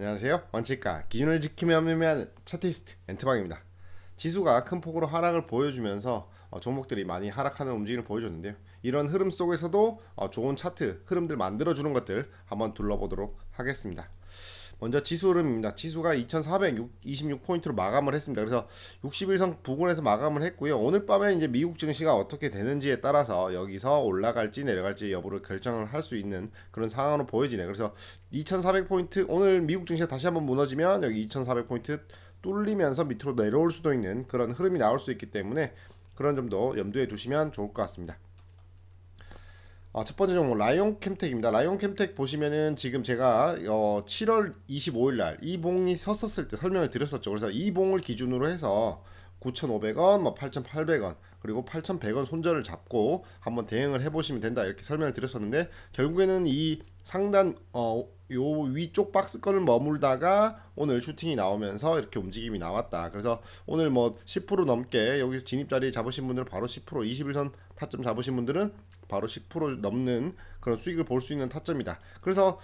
안녕하세요. 원칙가 기준을 지키며 매매하는 차티스트 엔트방입니다. 지수가 큰 폭으로 하락을 보여주면서 어, 종목들이 많이 하락하는 움직임을 보여줬는데요. 이런 흐름 속에서도 어, 좋은 차트 흐름들 만들어주는 것들 한번 둘러보도록 하겠습니다. 먼저 지수 흐름입니다. 지수가 2426포인트로 마감을 했습니다. 그래서 61선 부근에서 마감을 했고요. 오늘 밤에 이제 미국 증시가 어떻게 되는지에 따라서 여기서 올라갈지 내려갈지 여부를 결정을 할 수 있는 그런 상황으로 보여지네. 그래서 2400포인트 오늘 미국 증시가 다시 한번 무너지면 여기 2400포인트 뚫리면서 밑으로 내려올 수도 있는 그런 흐름이 나올 수 있기 때문에 그런 점도 염두에 두시면 좋을 것 같습니다. 어, 첫 번째 종목 라이온 캠텍입니다. 라이온 캠텍 보시면은 지금 제가 어, 7월 25일 날 이 봉이 섰었을 때 설명을 드렸었죠. 그래서 이 봉을 기준으로 해서 9,500원, 뭐 8,800원, 그리고 8,100원 손절을 잡고 한번 대응을 해보시면 된다 이렇게 설명을 드렸었는데 결국에는 이 상단 어, 요 위쪽 박스권을 머물다가 오늘 슈팅이 나오면서 이렇게 움직임이 나왔다. 그래서 오늘 뭐 10% 넘게 여기서 진입 자리 잡으신 분들은 바로 10% 21선 타점 잡으신 분들은 바로 10% 넘는 그런 수익을 볼 수 있는 타점이다. 그래서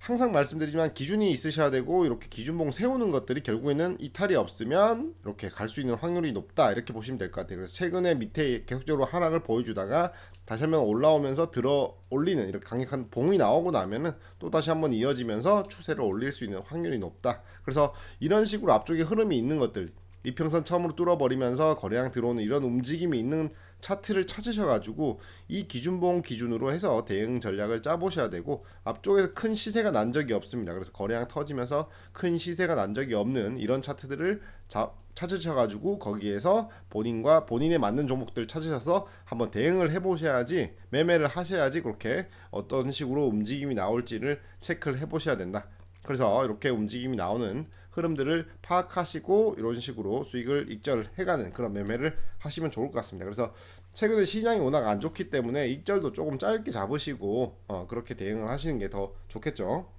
항상 말씀드리지만 기준이 있으셔야 되고 이렇게 기준봉 세우는 것들이 결국에는 이탈이 없으면 이렇게 갈 수 있는 확률이 높다 이렇게 보시면 될 것 같아요. 그래서 최근에 밑에 계속적으로 하락을 보여주다가 다시 한번 올라오면서 들어 올리는 이렇게 강력한 봉이 나오고 나면은 또 다시 한번 이어지면서 추세를 올릴 수 있는 확률이 높다. 그래서 이런 식으로 앞쪽에 흐름이 있는 것들 이평선 처음으로 뚫어버리면서 거래량 들어오는 이런 움직임이 있는 차트를 찾으셔가지고 이 기준봉 기준으로 해서 대응 전략을 짜보셔야 되고 앞쪽에서 큰 시세가 난 적이 없습니다. 그래서 거래량 터지면서 큰 시세가 난 적이 없는 이런 차트들을 자, 찾으셔가지고 거기에서 본인과 본인에 맞는 종목들 찾으셔서 한번 대응을 해보셔야지 매매를 하셔야지 그렇게 어떤 식으로 움직임이 나올지를 체크를 해보셔야 된다. 그래서 이렇게 움직임이 나오는 흐름들을 파악하시고 이런 식으로 수익을 익절 해가는 그런 매매를 하시면 좋을 것 같습니다. 그래서 최근에 시장이 워낙 안 좋기 때문에 익절도 조금 짧게 잡으시고 어, 그렇게 대응을 하시는 게 더 좋겠죠.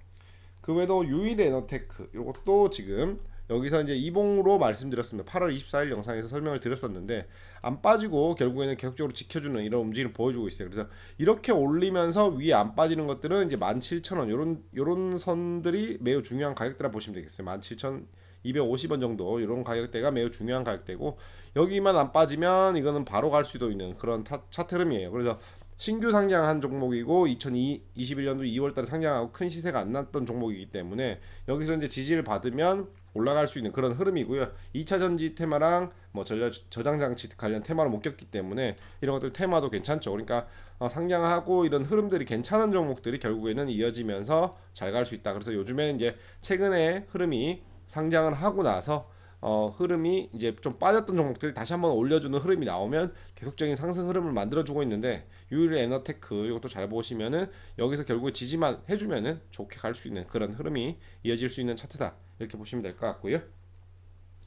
그 외에도 유일 에너테크 이것도 지금 여기서 이제 이봉으로 말씀드렸습니다. 8월 24일 영상에서 설명을 드렸었는데 안 빠지고 결국에는 계속적으로 지켜주는 이런 움직임을 보여주고 있어요. 그래서 이렇게 올리면서 위에 안 빠지는 것들은 이제 17,000원 요런 요런 선들이 매우 중요한 가격대라 보시면 되겠어요. 17,250원 정도 이런 가격대가 매우 중요한 가격대고 여기만 안 빠지면 이거는 바로 갈 수도 있는 그런 타, 차트 흐름이에요. 그래서 신규 상장한 종목이고 2021년도 2월달에 상장하고 큰 시세가 안 났던 종목이기 때문에 여기서 이제 지지를 받으면 올라갈 수 있는 그런 흐름이고요. 2차 전지 테마랑 뭐 전략 저장 장치 관련 테마로 묶였기 때문에 이런 것들 테마도 괜찮죠. 그러니까 어, 상장하고 이런 흐름들이 괜찮은 종목들이 결국에는 이어지면서 잘 갈 수 있다. 그래서 요즘에 이제 최근에 흐름이 상장을 하고 나서 어, 흐름이 이제 좀 빠졌던 종목들이 다시 한번 올려주는 흐름이 나오면 계속적인 상승 흐름을 만들어주고 있는데 유일 에너테크 이것도 잘 보시면은 여기서 결국에 지지만 해주면은 좋게 갈 수 있는 그런 흐름이 이어질 수 있는 차트다 이렇게 보시면 될 것 같고요.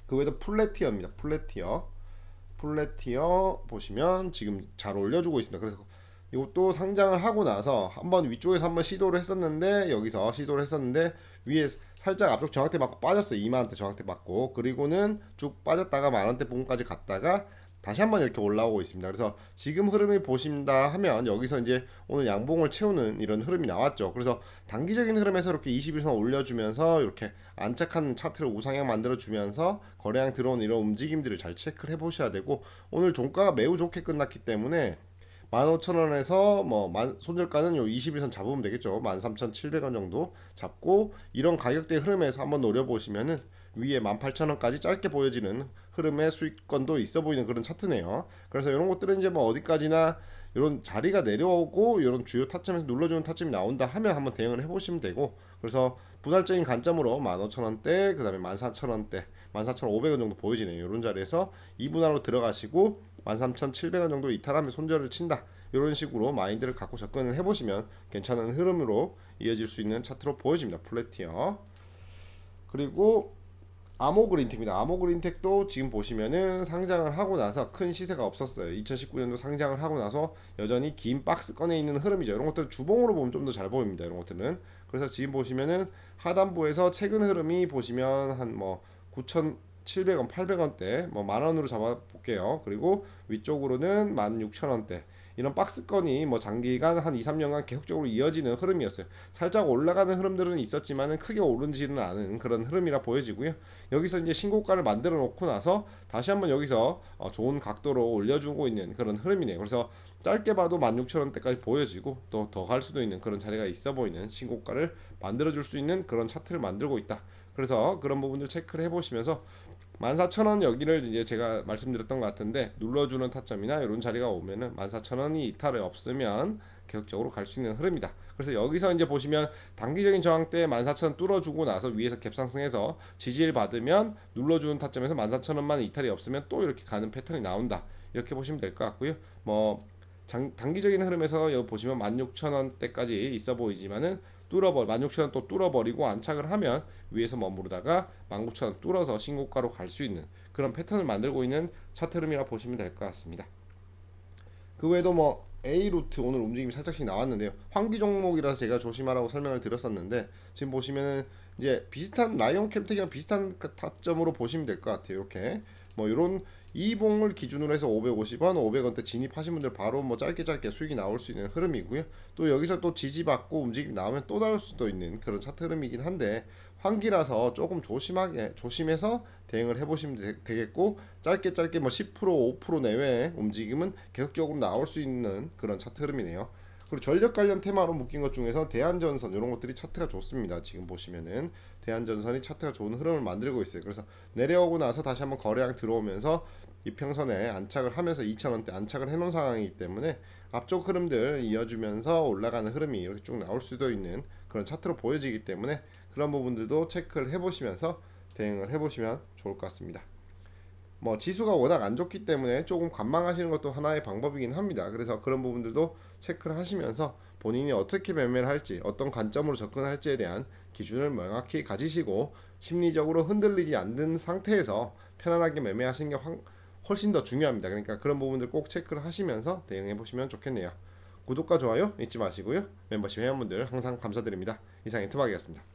그 외에도 플래티어입니다. 플래티어 플래티어 보시면 지금 잘 올려주고 있습니다. 그래서 이것도 상장을 하고 나서 한번 위쪽에서 한번 시도를 했었는데 여기서 시도를 했었는데 위에 살짝 앞쪽 저항대 맞고 빠졌어요. 2만원대 저항대 맞고 그리고는 쭉 빠졌다가 만원대 부분까지 갔다가 다시 한번 이렇게 올라오고 있습니다. 그래서 지금 흐름을 보신다 하면 여기서 이제 오늘 양봉을 채우는 이런 흐름이 나왔죠. 그래서 단기적인 흐름에서 이렇게 21선 올려주면서 이렇게 안착한 차트를 우상향 만들어주면서 거래량 들어오는 이런 움직임들을 잘 체크를 해보셔야 되고 오늘 종가가 매우 좋게 끝났기 때문에 15,000원에서 뭐 만, 손절가는 요 21선 잡으면 되겠죠. 13,700원 정도 잡고 이런 가격대 흐름에서 한번 노려보시면은 위에 18,000원까지 짧게 보여지는 흐름의 수익권도 있어 보이는 그런 차트네요. 그래서 이런 것들은 이제 뭐 어디까지나 이런 자리가 내려오고 이런 주요 타점에서 눌러주는 타점이 나온다 하면 한번 대응을 해보시면 되고 그래서 분할적인 관점으로 15,000원대 그 다음에 14,000원대 14,500원 정도 보여지네요. 이런 자리에서 2분할로 들어가시고 13,700원 정도 이탈하면 손절을 친다. 이런 식으로 마인드를 갖고 접근을 해보시면 괜찮은 흐름으로 이어질 수 있는 차트로 보여집니다. 플래티어. 그리고 아모그린텍입니다. 아모그린텍도 지금 보시면은 상장을 하고 나서 큰 시세가 없었어요. 2019년도 상장을 하고 나서 여전히 긴 박스권에 있는 흐름이죠. 이런 것들 주봉으로 보면 좀 더 잘 보입니다. 이런 것들은. 그래서 지금 보시면은 하단부에서 최근 흐름이 보시면 한 뭐 9,700원, 800원대 뭐 만 원으로 잡아 볼게요. 그리고 위쪽으로는 16,000원대 이런 박스권이 뭐 장기간 한 2, 3년간 계속적으로 이어지는 흐름이었어요. 살짝 올라가는 흐름들은 있었지만은 크게 오르지는 않은 그런 흐름이라 보여지고요. 여기서 이제 신고가를 만들어 놓고 나서 다시 한번 여기서 어, 좋은 각도로 올려주고 있는 그런 흐름이네요. 그래서 짧게 봐도 16,000원대까지 보여지고 또 더 갈 수도 있는 그런 자리가 있어 보이는 신고가를 만들어 줄 수 있는 그런 차트를 만들고 있다. 그래서 그런 부분들 체크를 해 보시면서 14,000원 여기를 이제 제가 말씀드렸던 것 같은데 눌러주는 타점이나 이런 자리가 오면은 14,000원이 이탈이 없으면 계속적으로 갈 수 있는 흐름이다. 그래서 여기서 이제 보시면 단기적인 저항 때 14,000원 뚫어주고 나서 위에서 갭상승해서 지지를 받으면 눌러주는 타점에서 14,000원만 이탈이 없으면 또 이렇게 가는 패턴이 나온다. 이렇게 보시면 될 것 같고요. 뭐 장, 단기적인 흐름에서 여기 보시면 16,000원대까지 있어 보이지만은 뚫어버 16,000원 또 뚫어버리고 안착을 하면 위에서 머무르다가 19,000원 뚫어서 신고가로 갈 수 있는 그런 패턴을 만들고 있는 차트 흐름이라 보시면 될 것 같습니다. 그 외에도 뭐 A 루트 오늘 움직임이 살짝씩 나왔는데요. 환기 종목이라서 제가 조심하라고 설명을 드렸었는데 지금 보시면은 이제 비슷한 라이온 캠텍이랑 비슷한 그 타점으로 보시면 될 것 같아요. 이렇게 뭐 이런 이봉을 기준으로 해서 550원, 500원대 진입하신 분들 바로 뭐 짧게 짧게 수익이 나올 수 있는 흐름이고요. 또 여기서 또 지지받고 움직임 나오면 또 나올 수도 있는 그런 차트 흐름이긴 한데 환기라서 조금 조심하게 조심해서 대응을 해보시면 되, 되겠고 짧게 짧게 뭐 10% 5% 내외의 움직임은 계속적으로 나올 수 있는 그런 차트 흐름이네요. 그리고 전력 관련 테마로 묶인 것 중에서 대한전선 이런 것들이 차트가 좋습니다. 지금 보시면은 대한전선이 차트가 좋은 흐름을 만들고 있어요. 그래서 내려오고 나서 다시 한번 거래량 들어오면서 이평선에 안착을 하면서 2,000원대 안착을 해놓은 상황이기 때문에 앞쪽 흐름들 이어주면서 올라가는 흐름이 이렇게 쭉 나올 수도 있는 그런 차트로 보여지기 때문에 그런 부분들도 체크를 해보시면서 대응을 해보시면 좋을 것 같습니다. 뭐 지수가 워낙 안 좋기 때문에 조금 관망하시는 것도 하나의 방법이긴 합니다. 그래서 그런 부분들도 체크를 하시면서 본인이 어떻게 매매를 할지, 어떤 관점으로 접근할지에 대한 기준을 명확히 가지시고 심리적으로 흔들리지 않는 상태에서 편안하게 매매하시는 게 황- 훨씬 더 중요합니다. 그러니까 그런 부분들 꼭 체크를 하시면서 대응해 보시면 좋겠네요. 구독과 좋아요 잊지 마시고요. 멤버십 회원분들 항상 감사드립니다. 이상 인터박이었습니다.